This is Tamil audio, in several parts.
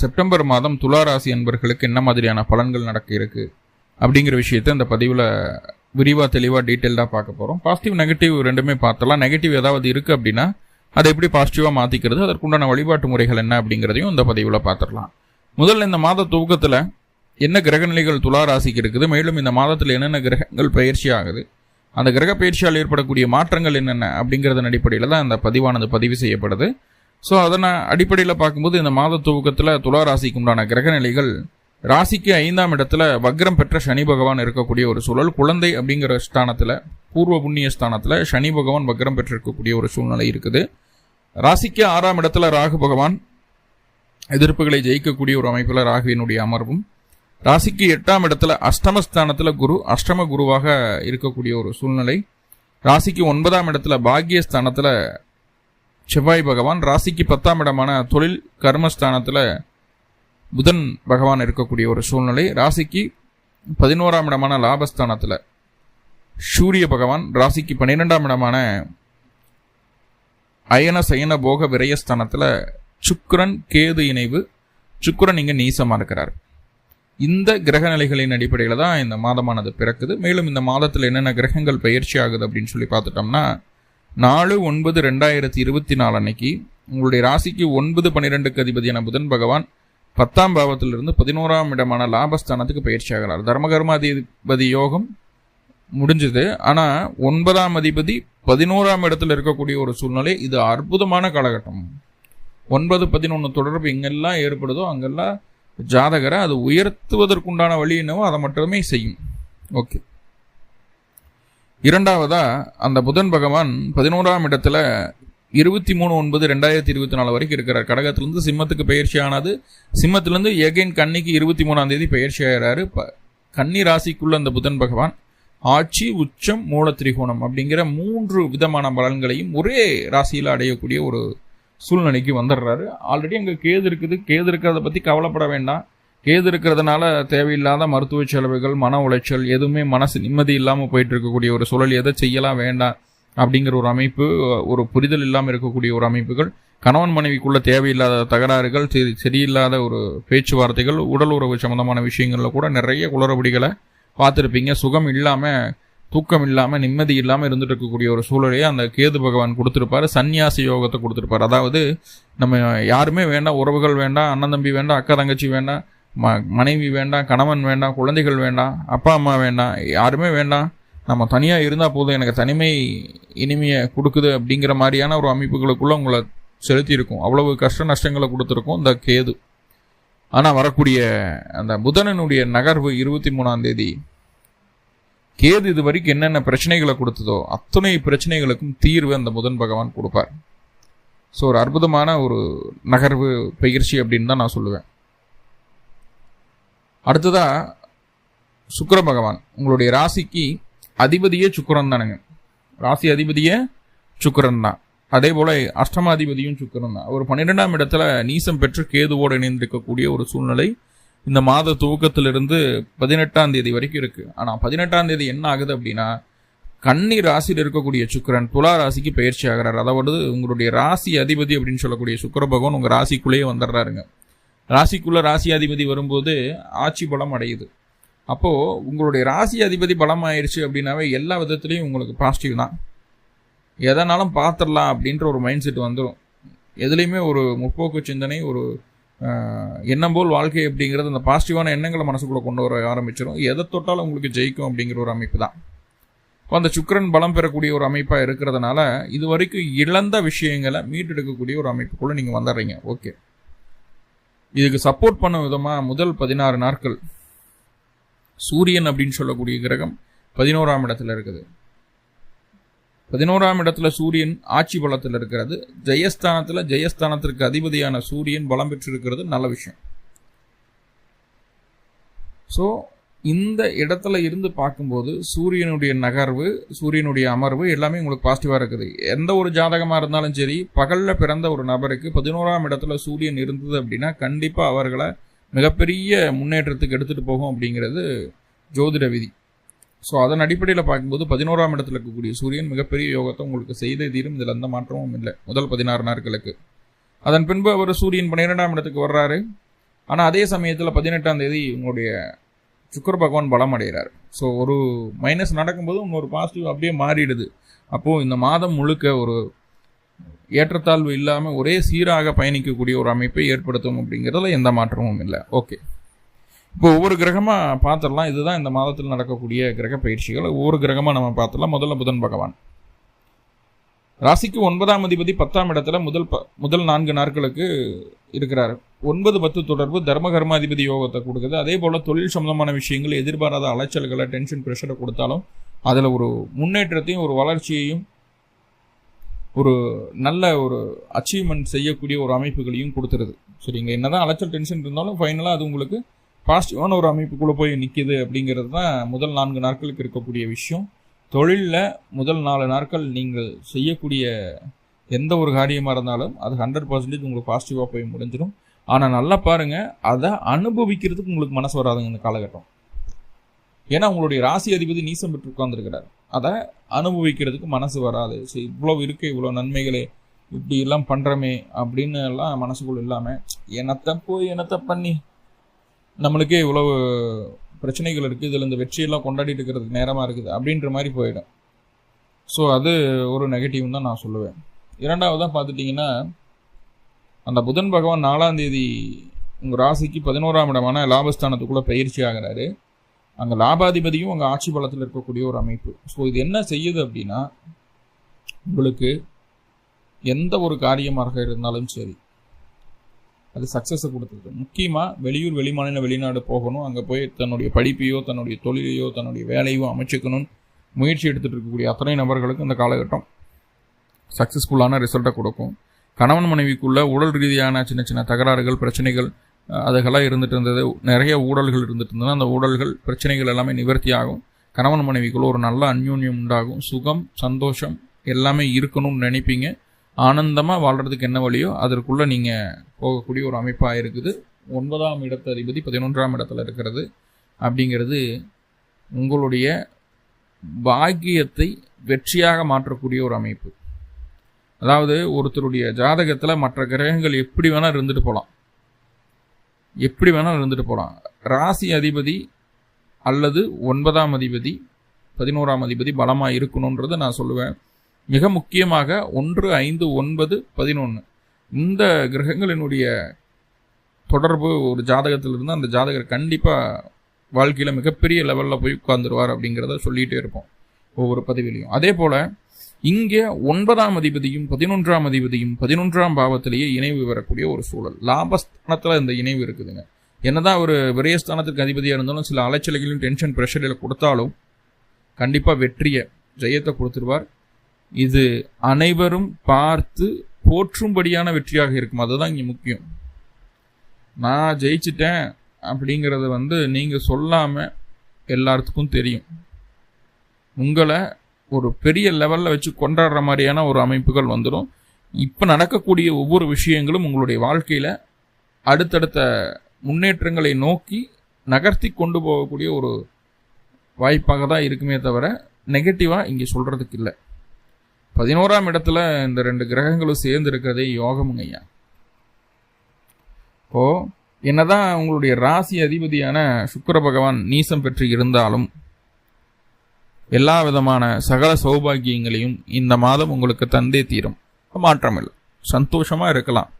செப்டம்பர் மாதம் துலா ராசி அன்பர்களுக்கு என்ன மாதிரியான பலன்கள் நடக்க இருக்கு அப்படிங்கிற விஷயத்தை இந்த பதிவில் விரிவாக தெளிவாக டீட்டெயில்டாக பார்க்க போகிறோம் பாசிட்டிவ் நெகட்டிவ் ரெண்டுமே பார்த்தலாம் நெகட்டிவ் ஏதாவது இருக்குது அப்படின்னா அதை எப்படி பாசிட்டிவாக மாற்றிக்கிறது அதற்குண்டான வழிபாட்டு முறைகள் என்ன அப்படிங்கிறதையும் இந்த பதிவில் பார்த்துடலாம். முதல்ல இந்த மாத துவக்கத்தில் என்ன கிரகநிலைகள் துலா ராசிக்கு இருக்குது மேலும் இந்த மாதத்தில் என்னென்ன கிரகங்கள் பயிற்சி ஆகுது அந்த கிரக பயிற்சியால் ஏற்படக்கூடிய மாற்றங்கள் என்னென்ன அப்படிங்கிறதன் அடிப்படையில் தான் அந்த பதிவானது பதிவு செய்யப்படுது. ஸோ அதனை அடிப்படையில் பார்க்கும்போது இந்த மாத துவக்கத்தில் துலா ராசிக்கு உண்டான கிரகநிலைகள் ராசிக்கு ஐந்தாம் இடத்துல வக்ரம் பெற்ற சனி பகவான் இருக்கக்கூடிய ஒரு சூழல் குழந்தை அப்படிங்கிற ஸ்தானத்தில் பூர்வ புண்ணிய ஸ்தானத்தில் சனி பகவான் வக்ரம் பெற்றிருக்கக்கூடிய ஒரு சூழ்நிலை இருக்குது. ராசிக்கு ஆறாம் இடத்துல ராகு பகவான் எதிர்ப்புகளை ஜெயிக்கக்கூடிய ஒரு அமைப்பில் ராகுவினுடைய அமர்வும். ராசிக்கு எட்டாம் இடத்துல அஷ்டமஸ்தானத்தில் குரு அஷ்டம குருவாக இருக்கக்கூடிய ஒரு சூழ்நிலை. ராசிக்கு ஒன்பதாம் இடத்துல பாக்கியஸ்தானத்தில் செவ்வாய் பகவான் ராசிக்கு பத்தாம் இடமான தொழில் கர்மஸ்தானத்தில் புதன் பகவான் இருக்கக்கூடிய ஒரு சூழ்நிலை. ராசிக்கு பதினோராம் இடமான லாபஸ்தானத்தில் சூரிய பகவான் ராசிக்கு பன்னிரெண்டாம் இடமான அயன சயன போக விரயஸ்தானத்தில் சுக்கரன் கேது இணைவு. சுக்கரன் இங்கே நீசமாக இருக்கிறார். இந்த கிரக நிலைகளின் அடிப்படையில் தான் இந்த மாதமானது பிறக்குது. மேலும் இந்த மாதத்தில் என்னென்ன கிரகங்கள் பயிற்சி ஆகுது அப்படின்னு சொல்லி பார்த்துட்டோம்னா நாலு ஒன்பது ரெண்டாயிரத்தி இருபத்தி நாலு அன்னைக்கு உங்களுடைய ராசிக்கு ஒன்பது பன்னிரெண்டுக்கு அதிபதியான புதன் பகவான் பத்தாம் பாவத்திலிருந்து பதினோராம் இடமான லாபஸ்தானத்துக்கு பயிற்சி ஆகிறார். தர்மகர்மாதிபதி யோகம் முடிஞ்சது. ஆனால் ஒன்பதாம் அதிபதி பதினோராம் இடத்துல இருக்கக்கூடிய ஒரு சூழ்நிலை இது அற்புதமான காலகட்டம். ஒன்பது பதினொன்று தொடர்பு எங்கெல்லாம் ஏற்படுதோ அங்கெல்லாம் ஜாதகரை அது உயர்த்துவதற்குண்டான வழி என்னவோ அதை மட்டுமே செய்யும். ஓகே. இரண்டாவதா அந்த புதன் பகவான் பதினோராம் இடத்துல இருபத்தி மூணு ஒன்பது ரெண்டாயிரத்தி இருபத்தி நாலு வரைக்கும் இருக்கிறார். கடகத்திலிருந்து சிம்மத்துக்கு பயிற்சி ஆனது சிம்மத்திலிருந்து எகைன் கன்னிக்கு இருபத்தி மூணாம் தேதி பயிற்சி ஆகிறாரு. கன்னி ராசிக்குள்ள அந்த புதன் பகவான் ஆட்சி உச்சம் மூல திரிகோணம் அப்படிங்கிற மூன்று விதமான பலன்களையும் ஒரே ராசியில் அடையக்கூடிய ஒரு சூழ்நிலைக்கு வந்துடுறாரு. ஆல்ரெடி அங்கே கேது இருக்குது. கேது இருக்கிறத பற்றி கவலைப்பட வேண்டாம். கேது இருக்கிறதுனால தேவையில்லாத மருத்துவ செலவுகள் மன உளைச்சல் எதுவுமே மனசு நிம்மதி இல்லாமல் போயிட்டு இருக்கக்கூடிய ஒரு சூழல் எதை செய்யலாம் வேண்டாம் அப்படிங்கிற ஒரு அமைப்பு ஒரு புரிதல் இல்லாமல் இருக்கக்கூடிய ஒரு அமைப்புகள். கணவன் மனைவிக்குள்ள தேவையில்லாத தகராறுகள் சரியில்லாத ஒரு பேச்சுவார்த்தைகள் உடல் உறவு சம்பந்தமான விஷயங்களில் கூட நிறைய குளறுபடிகளை பார்த்துருப்பீங்க. சுகம் இல்லாமல் தூக்கம் இல்லாமல் நிம்மதி இல்லாமல் இருந்துட்டு இருக்கக்கூடிய ஒரு சூழலையே அந்த கேது பகவான் கொடுத்துருப்பாரு. சன்னியாச யோகத்தை கொடுத்துருப்பாரு. அதாவது நம்ம யாருமே வேண்டாம் உறவுகள் வேண்டாம் அண்ணன் தம்பி வேண்டாம் அக்கா தங்கச்சி வேண்டாம் ம மனைவி வேண்டாம் கணவன் வேண்டாம் குழந்தைகள் வேண்டாம் அப்பா அம்மா வேண்டாம் யாருமே வேண்டாம். நம்ம தனியாக இருந்தால் போதும் எனக்கு தனிமை இனிமையை கொடுக்குது அப்படிங்கிற மாதிரியான ஒரு அமைப்புகளுக்குள்ளே உங்களை செலுத்தியிருக்கும். அவ்வளவு கஷ்ட நஷ்டங்களை கொடுத்துருக்கும் இந்த கேது. ஆனால் வரக்கூடிய அந்த புதனனுடைய நகர்வு இருபத்தி மூணாம் தேதி கேது இது வரைக்கும் என்னென்ன பிரச்சனைகளை கொடுத்ததோ அத்தனை பிரச்சனைகளுக்கும் தீர்வு அந்த புதன் பகவான் கொடுப்பார். ஸோ ஒரு அற்புதமான ஒரு நகர்வு பயிற்சி அப்படின்னு தான் நான் சொல்லுவேன். அடுத்ததா சுக்கர பகவான். உங்களுடைய ராசிக்கு அதிபதியே சுக்கரன் தானுங்க. ராசி அதிபதியே சுக்கரன் தான். அதே போல அஷ்டமாதிபதியும் சுக்கரன் தான். ஒரு பன்னிரெண்டாம் இடத்துல நீசம் பெற்று கேதுவோடு இணைந்திருக்கக்கூடிய ஒரு சூழ்நிலை இந்த மாத துவக்கத்திலிருந்து பதினெட்டாம் தேதி வரைக்கும் இருக்கு. ஆனா பதினெட்டாம் தேதி என்ன ஆகுது அப்படின்னா கன்னி ராசியில் இருக்கக்கூடிய சுக்கரன் துலா ராசிக்கு பயிற்சி ஆகிறார். அதாவது உங்களுடைய ராசி அதிபதி அப்படின்னு சொல்லக்கூடிய சுக்கர பகவான் உங்க ராசிக்குள்ளேயே வந்துடுறாருங்க. ராசிக்குள்ள ராசி அதிபதி வரும்போது ஆட்சி பலம் அடையுது. அப்போ உங்களுடைய ராசி அதிபதி பலம் ஆயிடுச்சு அப்படின்னாவே எல்லா விதத்துலையும் உங்களுக்கு பாசிட்டிவ் தான். எதனாலும் பார்த்துடலாம் அப்படின்ற ஒரு மைண்ட் செட் வந்துடும் எதுலேயுமே ஒரு முற்போக்கு சிந்தனை ஒரு எண்ணம் போல் வாழ்க்கை அப்படிங்கிறது அந்த பாசிட்டிவான எண்ணங்களை மனசுக்குள்ளே கொண்டு வர ஆரம்பிச்சிடும் எதை தொட்டாலும் உங்களுக்கு ஜெயிக்கும் அப்படிங்கிற ஒரு அமைப்பு தான். இப்போ அந்த சுக்கரன் பலம் பெறக்கூடிய ஒரு அமைப்பாக இருக்கிறதுனால இது வரைக்கும் இழந்த விஷயங்களை மீட்டெடுக்கக்கூடிய ஒரு அமைப்புக்குள்ளே நீங்கள் வந்துடுறீங்க. ஓகே. இதுக்கு சப்போர்ட் பண்ண விதமாக முதல் பதினாறு நாட்கள் சூரியன் அப்படின்னு சொல்லக்கூடிய கிரகம் பதினோராம் இடத்துல இருக்குது. பதினோராம் இடத்துல சூரியன் ஆட்சி பலத்தில் இருக்கிறது. ஜெயஸ்தானத்தில் ஜெயஸ்தானத்திற்கு அதிபதியான சூரியன் பலம் பெற்றிருக்கிறது. நல்ல விஷயம். ஸோ இந்த இடத்துல இருந்து பார்க்கும்போது சூரியனுடைய நகர்வு சூரியனுடைய அமர்வு எல்லாமே உங்களுக்கு பாசிட்டிவாக இருக்குது. எந்த ஒரு ஜாதகமாக இருந்தாலும் சரி பகலில் பிறந்த ஒரு நபருக்கு பதினோராம் இடத்துல சூரியன் இருந்தது அப்படின்னா கண்டிப்பாக அவர்களை மிகப்பெரிய முன்னேற்றத்துக்கு எடுத்துகிட்டு போகும் அப்படிங்கிறது ஜோதிட விதி. ஸோ அதன் அடிப்படையில் பார்க்கும்போது பதினோராம் இடத்துல இருக்கக்கூடிய சூரியன் மிகப்பெரிய யோகத்தை உங்களுக்கு செய்தே தீரும். இதில் எந்த மாற்றமும் இல்லை. முதல் பதினாறு நாட்களுக்கு. அதன் பின்பு அவர் சூரியன் பன்னிரெண்டாம் இடத்துக்கு வர்றாரு. ஆனால் அதே சமயத்தில் பதினெட்டாம் தேதி உங்களுடைய சுக்கர பகவான் பலம் அடைகிறார். ஸோ ஒரு மைனஸ் நடக்கும்போது இன்னொரு பாசிட்டிவ் அப்படியே மாறிடுது. அப்போது இந்த மாதம் முழுக்க ஒரு ஏற்றத்தாழ்வு இல்லாமல் ஒரே சீராக பயணிக்கக்கூடிய ஒரு அமைப்பை ஏற்படுத்தும் அப்படிங்கிறதுல எந்த மாற்றமும் இல்லை. ஓகே இப்போ ஒவ்வொரு கிரகமாக பார்த்துடலாம். இதுதான் இந்த மாதத்தில் நடக்கக்கூடிய கிரக பயிற்சிகள். ஒவ்வொரு கிரகமாக நம்ம பார்த்துடலாம். முதல்ல புதன் பகவான். ராசிக்கு ஒன்பதாம் அதிபதி பத்தாம் இடத்துல முதல் ப முதல் நான்கு நாட்களுக்கு இருக்கிறார். ஒன்பது பத்து தொடர்பு தர்ம கர்மாதிபதி யோகத்தை கொடுக்குது. அதே போல் தொழில் சம்பந்தமான விஷயங்கள் எதிர்பாராத அலைச்சல்களை டென்ஷன் ப்ரெஷரை கொடுத்தாலும் அதில் ஒரு முன்னேற்றத்தையும் ஒரு வளர்ச்சியையும் ஒரு நல்ல ஒரு அச்சீவ்மெண்ட் செய்யக்கூடிய ஒரு அமைப்புகளையும் கொடுத்துருது. சரிங்க என்னதான் அலைச்சல் டென்ஷன் இருந்தாலும் ஃபைனலாக அது உங்களுக்கு பாசிட்டிவான ஒரு அமைப்புக்குள்ளே போய் நிற்கிது அப்படிங்கிறது தான் முதல் நான்கு நாட்களுக்கு இருக்கக்கூடிய விஷயம். தொழிலில் முதல் நாலு நாட்கள் நீங்கள் செய்யக்கூடிய எந்த ஒரு காரியமாக இருந்தாலும் அது ஹண்ட்ரட் பர்சன்டேஜ் உங்களுக்கு பாசிட்டிவாக போய் முடிஞ்சிடும். ஆனால் நல்லா பாருங்கள் அதை அனுபவிக்கிறதுக்கு உங்களுக்கு மனசு வராதுங்க இந்த காலகட்டம். ஏன்னா உங்களுடைய ராசி அதிபதி நீசம் பெற்று உட்கார்ந்துருக்கிறார். அதை அனுபவிக்கிறதுக்கு மனசு வராது. சரி இவ்வளோ இருக்கு இவ்வளோ நன்மைகளே இப்படி எல்லாம் பண்ணுறமே அப்படின்னு எல்லாம் மனசுக்குள்ள இல்லாமல் என்னத்தை போய் என்னத்தை பண்ணி? நம்மளுக்கே இவ்வளவு பிரச்சனைகள் இருக்குது இதில் இந்த வெற்றியெல்லாம் கொண்டாடிட்டு இருக்கிறதுக்கு நேரமாக இருக்குது அப்படின்ற மாதிரி போயிடும். ஸோ அது ஒரு நெகட்டிவ் தான் நான் சொல்லுவேன். இரண்டாவதாக பார்த்துட்டிங்கன்னா அந்த புதன் பகவான் நாலாம் தேதி உங்கள் ராசிக்கு பதினோராம் இடமான லாபஸ்தானத்துக்குள்ளே பயிற்சி ஆகிறாரு. அங்கே லாபாதிபதியும் அங்கே ஆட்சி பலத்தில் இருக்கக்கூடிய ஒரு அமைப்பு. ஸோ இது என்ன செய்யுது அப்படின்னா உங்களுக்கு எந்த ஒரு காரியமாக இருந்தாலும் சரி அது சக்ஸஸை கொடுத்துருக்கு முக்கியமாக வெளியூர் வெளிமாநில வெளிநாடு போகணும். அங்கே போய் தன்னுடைய படிப்பையோ தன்னுடைய தொழிலையோ தன்னுடைய வேலையோ அமைச்சுக்கணும்னு முயற்சி எடுத்துகிட்டு இருக்கக்கூடிய அத்தனை நபர்களுக்கு இந்த காலகட்டம் சக்ஸஸ்ஃபுல்லான ரிசல்ட்டை கொடுக்கும். கணவன் மனைவிக்குள்ள உடல் ரீதியான சின்ன சின்ன தகராறுகள் பிரச்சனைகள் அதுகெல்லாம் இருந்துட்டு இருந்தது. நிறைய ஊழல்கள் இருந்துட்டு இருந்ததுனா அந்த ஊழல்கள் பிரச்சனைகள் எல்லாமே நிவர்த்தி ஆகும். கணவன் மனைவிக்குள்ள ஒரு நல்ல அந்யோன்யம் உண்டாகும். சுகம் சந்தோஷம் எல்லாமே இருக்கணும்னு நினைப்பீங்க. ஆனந்தமாக வாழ்கிறதுக்கு என்ன வழியோ அதற்குள்ளே நீங்கள் போகக்கூடிய ஒரு அமைப்பாக இருக்குது. ஒன்பதாம் இடத்து அதிபதி பதினொன்றாம் இடத்துல இருக்கிறது அப்படிங்கிறது உங்களுடைய பாக்கியத்தை வெற்றியாக மாற்றக்கூடிய ஒரு அமைப்பு. அதாவது ஒருத்தருடைய ஜாதகத்தில் மற்ற கிரகங்கள் எப்படி வேணால் இருந்துட்டு போகலாம் எப்படி வேணால் இருந்துட்டு போகலாம் ராசி அதிபதி அல்லது ஒன்பதாம் அதிபதி பதினோராம் அதிபதி பலமாக இருக்கணுன்றதை நான் சொல்லுவேன். மிக முக்கியமாக ஒன்று ஐந்து ஒன்பது பதினொன்று இந்த கிரகங்களினுடைய தொடர்பு ஒரு ஜாதகத்தில் இருந்து அந்த ஜாதகர் கண்டிப்பாக வாழ்க்கையில் மிகப்பெரிய லெவலில் போய் உட்காந்துருவார் அப்படிங்கிறத சொல்லிகிட்டே இருப்போம். ஒவ்வொரு பதவியிலையும் அதே போல் இங்கே ஒன்பதாம் அதிபதியும் பதினொன்றாம் அதிபதியும் பதினொன்றாம் பாவத்திலேயே இணைவு வரக்கூடிய ஒரு சூழல். லாபஸ்தானத்தில் இந்த இணைவு இருக்குதுங்க. என்னதான் ஒரு விரயஸ்தானத்துக்கு அதிபதியாக இருந்தாலும் சில அலைச்சலைகளையும் டென்ஷன் ப்ரெஷரில் கொடுத்தாலும் கண்டிப்பாக வெற்றியை ஜெயத்தை கொடுத்துருவார். இது அனைவரும் பார்த்து போற்றும்படியான வெற்றியாக இருக்கும். அதுதான் இங்கே முக்கியம். நான் ஜெயிச்சிட்டேன் அப்படிங்கிறத வந்து நீங்கள் சொல்லாமல் எல்லாத்துக்கும் தெரியும். உங்களை ஒரு பெரிய லெவலில் வச்சு கொண்டாடுற மாதிரியான ஒரு அமைப்புகள் வந்துடும். இப்போ நடக்கக்கூடிய ஒவ்வொரு விஷயங்களும் உங்களுடைய வாழ்க்கையில் அடுத்தடுத்த முன்னேற்றங்களை நோக்கி நகர்த்தி கொண்டு போகக்கூடிய ஒரு வாய்ப்பாக தான் இருக்குமே தவிர நெகட்டிவாக இங்கே சொல்கிறதுக்கு இல்லை. பதினோராம் இடத்துல இந்த ரெண்டு கிரகங்களும் சேர்ந்து இருக்கிறதே யோகமுங்க ஐயா. இப்போது என்னதான் உங்களுடைய ராசி அதிபதியான சுக்கர பகவான் நீசம் பெற்று இருந்தாலும் எல்லா விதமான சகல சௌபாகியங்களையும் இந்த மாதம் உங்களுக்கு தந்தே தீரும். மாற்றமில்லை. சந்தோஷமாக இருக்கலாம்.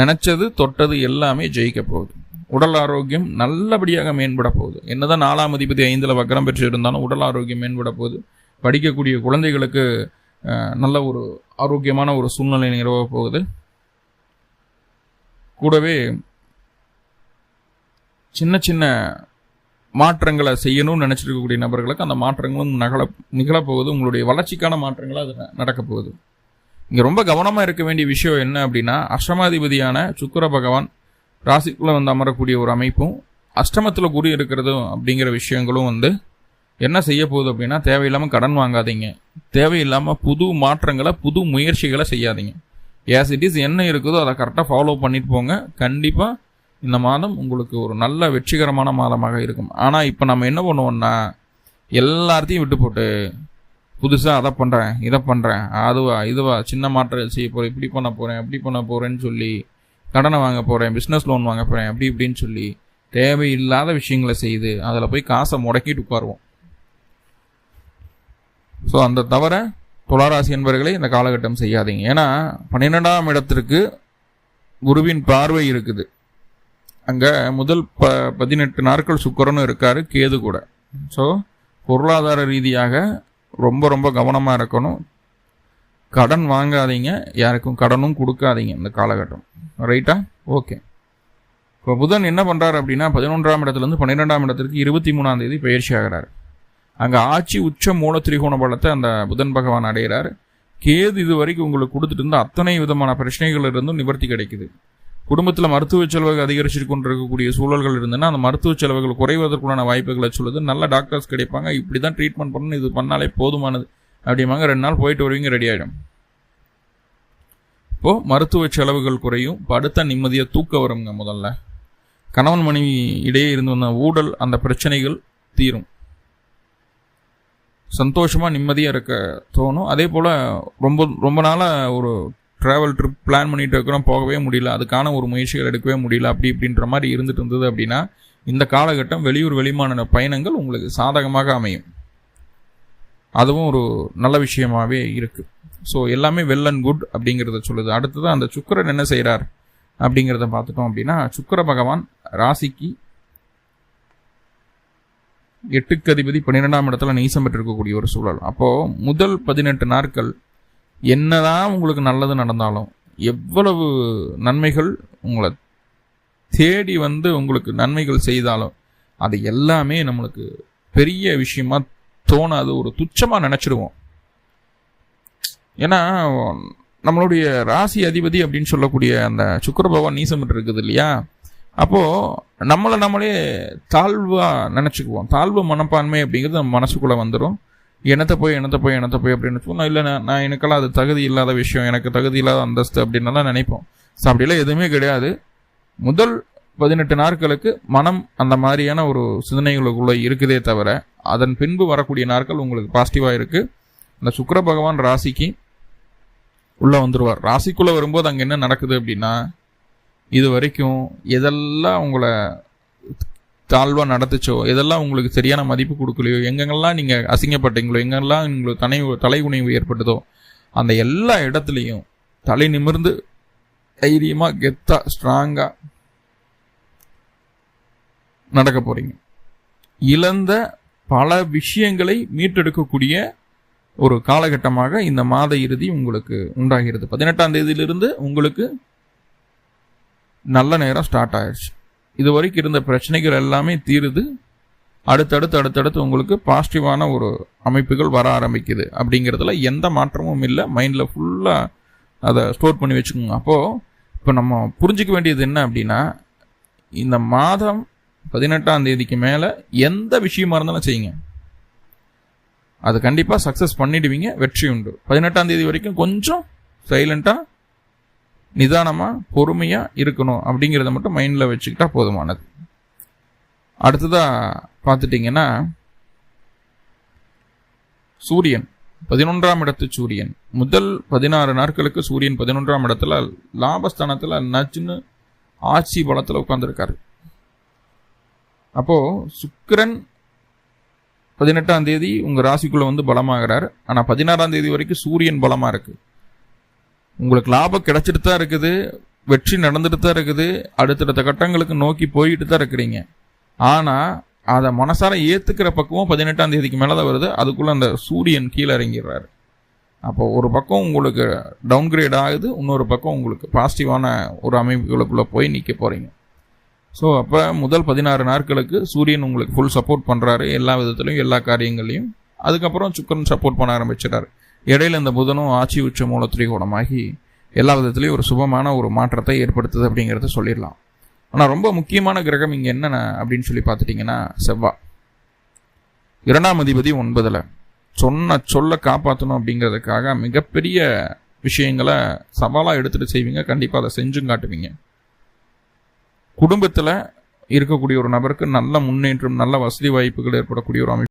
நினச்சது தொட்டது எல்லாமே ஜெயிக்க போகுது. உடல் ஆரோக்கியம் நல்லபடியாக மேம்பட போகுது. என்னதான் நாலாம் அதிபதி ஐந்தில் வக்கரம் பெற்று இருந்தாலும் உடல் ஆரோக்கியம் மேம்பட போகுது. படிக்கக்கூடிய குழந்தைகளுக்கு நல்ல ஒரு ஆரோக்கியமான ஒரு சூழ்நிலை நிறுவ போகுது. கூடவே சின்ன சின்ன மாற்றங்களை செய்யணும்னு நினச்சிருக்கக்கூடிய நபர்களுக்கு அந்த மாற்றங்களும் நகல நிகழப்போகுது. உங்களுடைய வளர்ச்சிக்கான மாற்றங்களும் அது நடக்கப் போகுது இங்கே ரொம்ப கவனமாக இருக்க வேண்டிய விஷயம் என்ன அப்படின்னா அஷ்டமாதிபதியான சுக்கர பகவான் ராசிக்குள்ளே வந்து அமரக்கூடிய ஒரு அமைப்பும் அஷ்டமத்தில் குரு இருக்கிறதும் அப்படிங்கிற விஷயங்களும் வந்து என்ன செய்ய போகுது அப்படின்னா தேவையில்லாமல் கடன் வாங்காதீங்க. தேவையில்லாமல் புது மாற்றங்களை புது முயற்சிகளை செய்யாதீங்க. ஏஸ் இட் இஸ் என்ன இருக்குதோ அதை கரெக்டாக ஃபாலோ பண்ணிட்டு போங்க. கண்டிப்பாக இந்த மாதம் உங்களுக்கு ஒரு நல்ல வெற்றிகரமான மாதமாக இருக்கும். ஆனால் இப்போ நம்ம என்ன பண்ணுவோம்னா எல்லாத்தையும் விட்டு போட்டு புதுசாக அதை பண்ணுறேன் இதை பண்ணுறேன் அதுவா இதுவா சின்ன மாற்றம் செய்ய போகிறேன் இப்படி பண்ண போகிறேன் அப்படி பண்ண போகிறேன்னு சொல்லி கடனை வாங்க போகிறேன் பிஸ்னஸ் லோன் வாங்க போகிறேன் அப்படி இப்படின்னு சொல்லி தேவையில்லாத விஷயங்களை செய்து அதில் போய் காசை முடக்கிட்டு உட்காருவோம். ஸோ அந்த தவிர துளாராசி என்பவர்களே இந்த காலகட்டம் செய்யாதீங்க. ஏன்னா பன்னிரெண்டாம் இடத்திற்கு குருவின் பார்வை இருக்குது. அங்கே முதல் ப பதினெட்டு நாட்கள் சுக்கரனும் இருக்கார் கேது கூட. ஸோ பொருளாதார ரீதியாக ரொம்ப ரொம்ப கவனமாக இருக்கணும். கடன் வாங்காதீங்க. யாருக்கும் கடனும் கொடுக்காதீங்க இந்த காலகட்டம். ரைட்டா ஓகே இப்போ புதன் என்ன பண்ணுறாரு அப்படின்னா பதினொன்றாம் இடத்துலேருந்து பன்னிரெண்டாம் இடத்திற்கு இருபத்தி மூணாம் தேதி பயிற்சி ஆகிறார். அங்கே ஆட்சி உச்ச மூல திரிகோண பலத்தை அந்த புதன் பகவான் அடைகிறார் கேது இது வரைக்கும் உங்களுக்கு கொடுத்துட்டு இருந்த அத்தனை விதமான பிரச்சனைகள் இருந்தும் நிவர்த்தி கிடைக்குது. குடும்பத்தில் மருத்துவ செலவுகள் அதிகரிச்சு கொண்டிருக்கக்கூடிய சூழல்கள் இருந்ததுன்னா அந்த மருத்துவ செலவுகள் குறைவதற்குள்ளான வாய்ப்புகளை சொல்லுது. நல்ல டாக்டர்ஸ் கிடைப்பாங்க. இப்படி தான் ட்ரீட்மெண்ட் பண்ணணும். இது பண்ணாலே போதுமானது அப்படிம்பாங்க. ரெண்டு நாள் போயிட்டு வருவீங்க ரெடி ஆகிடும் இப்போது மருத்துவ செலவுகள் குறையும். படுத்த நிம்மதியாக தூக்க வருங்க முதல்ல. கணவன் மனைவி இடையே இருந்து வந்த ஊடல் அந்த பிரச்சனைகள் தீரும். சந்தோஷமாக நிம்மதியாக இருக்க தோணும். அதே போல் ரொம்ப ரொம்ப நாளாக ஒரு ட்ராவல் ட்ரிப் பிளான் பண்ணிட்டு இருக்கிறோம் போகவே முடியல. அதுக்கான ஒரு முயற்சிகள் எடுக்கவே முடியல. அப்படி இப்படின்ற மாதிரி இருந்துட்டு இருந்தது அப்படின்னா இந்த காலகட்டம் வெளியூர் வெளிமான பயணங்கள் உங்களுக்கு சாதகமாக அமையும். அதுவும் ஒரு நல்ல விஷயமாகவே இருக்குது ஸோ எல்லாமே வெல் அண்ட் குட் அப்படிங்கிறத சொல்லுது. அடுத்தது அந்த சுக்கரன் என்ன செய்கிறார் அப்படிங்கிறத பார்த்துட்டோம் அப்படின்னா சுக்கர பகவான் ராசிக்கு எட்டுக்கு அதிபதி பன்னிரெண்டாம் இடத்துல நீசம் பெற்றிருக்கக்கூடிய ஒரு சூழல். அப்போது முதல் பதினெட்டு நாட்கள் என்னதான் உங்களுக்கு நல்லது நடந்தாலும் எவ்வளவு நன்மைகள் உங்களை தேடி வந்து உங்களுக்கு நன்மைகள் செய்தாலும் அது எல்லாமே நம்மளுக்கு பெரிய விஷயமா தோணாது ஒரு துச்சமாக நினச்சிடுவோம் ஏன்னா நம்மளுடைய ராசி அதிபதி அப்படின்னு சொல்லக்கூடிய அந்த சுக்கர பகவான் நீசம் இருக்குது இல்லையா? அப்போது நம்மளை நம்மளே தாழ்வாக நினச்சிக்குவோம். தாழ்வு மனப்பான்மை அப்படிங்கிறது நம்ம மனசுக்குள்ளே வந்துடும் என்னத்தை போய் என்னத்தை போய் என்னத்தை போய் அப்படின்னு சொன்னால் இல்லை நான் எனக்கெல்லாம் அது தகுதி இல்லாத விஷயம். எனக்கு தகுதி இல்லாத அந்தஸ்து அப்படின்னலாம் நினைப்போம். ஸோ அப்படிலாம் எதுவுமே கிடையாது. முதல் பதினெட்டு நாட்களுக்கு மனம் அந்த மாதிரியான ஒரு சிந்தனைகளுக்குள்ளே இருக்குதே தவிர அதன் பின்பு வரக்கூடிய நாட்கள் உங்களுக்கு பாசிட்டிவாக இருக்குது அந்த சுக்கர பகவான் ராசிக்கு உள்ளே வந்துடுவார் ராசிக்குள்ளே வரும்போது அங்கே என்ன நடக்குது அப்படின்னா இது வரைக்கும் எதெல்லாம் உங்களை தாழ்வாக நடத்துச்சோ எதெல்லாம் உங்களுக்கு சரியான மதிப்பு கொடுக்கலையோ எங்கெங்கெல்லாம் நீங்கள் அசிங்கப்பட்டீங்களோ எங்கெல்லாம் உங்களுக்கு தனி தலை உணைவு ஏற்பட்டதோ அந்த எல்லா இடத்துலையும் தலை நிமிர்ந்து தைரியமாக கெத்தாக ஸ்ட்ராங்காக நடக்க போகிறீங்க இழந்த பல விஷயங்களை மீட்டெடுக்கக்கூடிய ஒரு காலகட்டமாக இந்த மாத இறுதி உங்களுக்கு உண்டாகிறது. பதினெட்டாம் தேதியிலிருந்து உங்களுக்கு நல்ல நேரம் ஸ்டார்ட் ஆயிடுச்சு. இது வரைக்கும் இருந்த பிரச்சனைகள் எல்லாமே தீருது. அடுத்தடுத்து அடுத்தடுத்து உங்களுக்கு பாசிட்டிவான ஒரு அமைப்புகள் வர ஆரம்பிக்குது. அப்படிங்கிறதுல எந்த மாற்றமும் இல்லை. மைண்டில் ஃபுல்லாக அதை ஸ்டோர் பண்ணி வச்சுக்கோங்க. அப்போது இப்போ நம்ம புரிஞ்சிக்க வேண்டியது என்ன அப்படின்னா இந்த மாதம் பதினெட்டாம் தேதிக்கு மேலே எந்த விஷயமா இருந்தாலும் செய்யுங்க. அது கண்டிப்பாக சக்ஸஸ் பண்ணிடுவீங்க. வெற்றி உண்டு. பதினெட்டாம் தேதி வரைக்கும் கொஞ்சம் சைலண்ட்டாக நிதானமாக பொறுமையாக இருக்கணும் அப்படிங்கிறத மட்டும் மைண்டில் வச்சுக்கிட்டா போதுமானது. அடுத்ததாக பார்த்துட்டிங்கன்னா சூரியன் பதினொன்றாம் இடத்து சூரியன். முதல் பதினாறு நாட்களுக்கு சூரியன் பதினொன்றாம் இடத்துல லாபஸ்தானத்தில் நச்சுன்னு ஆட்சி பலத்தில் உட்காந்துருக்காரு அப்போது சுக்கரன் பதினெட்டாம் தேதி உங்கள் ராசிக்குள்ளே வந்து பலமாகிறார். ஆனால் பதினாறாம் தேதி வரைக்கும் சூரியன் பலமாக இருக்குது உங்களுக்கு லாபம் கிடைச்சிட்டு தான் இருக்குது வெற்றி நடந்துட்டு தான் இருக்குது அடுத்தடுத்த கட்டங்களுக்கு நோக்கி போயிட்டு தான் இருக்கிறீங்க. ஆனால் அதை மனசார ஏற்றுக்கிற பக்கமும் பதினெட்டாம் தேதிக்கு மேலே தான் வருது. அதுக்குள்ளே அந்த சூரியன் கீழே இறங்கிடுறாரு. அப்போ ஒரு பக்கம் உங்களுக்கு டவுன்கிரேட் ஆகுது இன்னொரு பக்கம் உங்களுக்கு பாசிட்டிவான ஒரு அமைப்புகளுக்குள்ளே போய் நிற்க போகிறீங்க ஸோ அப்போ முதல் பதினாறு நாட்களுக்கு சூரியன் உங்களுக்கு ஃபுல் சப்போர்ட் பண்ணுறாரு எல்லா விதத்துலையும் எல்லா காரியங்களையும் அதுக்கப்புறம் சுக்கரன் சப்போர்ட் பண்ண ஆரம்பிச்சிடாரு இடையில இந்த புதனும் ஆட்சி உச்ச மூல திரிகோணமாகி எல்லா விதத்துலேயும் ஒரு சுபமான ஒரு மாற்றத்தை ஏற்படுத்துது அப்படிங்கிறத சொல்லிடலாம். ஆனால் ரொம்ப முக்கியமான கிரகம் இங்கே என்னென்ன அப்படின்னு சொல்லி பார்த்துட்டிங்கன்னா செவ்வா. இரண்டாம் அதிபதி ஒன்பதில் சொன்ன சொல்ல காப்பாற்றணும் அப்படிங்கிறதுக்காக மிகப்பெரிய விஷயங்களை சவாலாக எடுத்துகிட்டு செய்வீங்க. கண்டிப்பாக அதை செஞ்சும் காட்டுவீங்க. குடும்பத்தில் இருக்கக்கூடிய ஒரு நபருக்கு நல்ல முன்னேற்றம் நல்ல வசதி வாய்ப்புகள் ஏற்படக்கூடிய ஒரு அமைப்பு